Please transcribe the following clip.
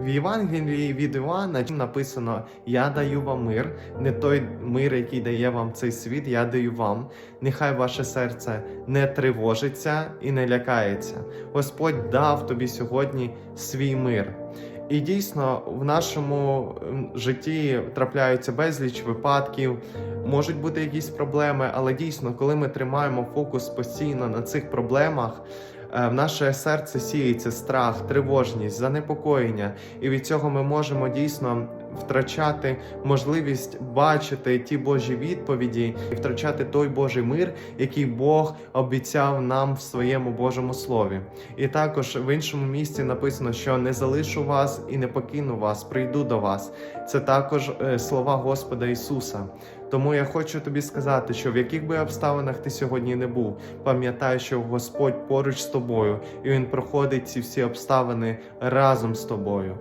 В Євангелії від Івана написано: Я даю вам мир, не той мир, який дає вам цей світ, я даю вам. Нехай ваше серце не тривожиться і не лякається. Господь дав тобі сьогодні свій мир. І дійсно в нашому житті трапляються безліч випадків, можуть бути якісь проблеми, але дійсно, коли ми тримаємо фокус постійно на цих проблемах, в наше серце сіється страх, тривожність, занепокоєння, і від цього ми можемо дійсно втрачати можливість бачити ті Божі відповіді і втрачати той Божий мир, який Бог обіцяв нам в своєму Божому слові. І також в іншому місці написано, що не залишу вас і не покину вас, прийду до вас. Це також е, слова Господа Ісуса. Тому я хочу тобі сказати, що в яких би обставинах ти сьогодні не був, пам'ятай, що Господь поруч з тобою, і Він проходить ці всі обставини разом з тобою.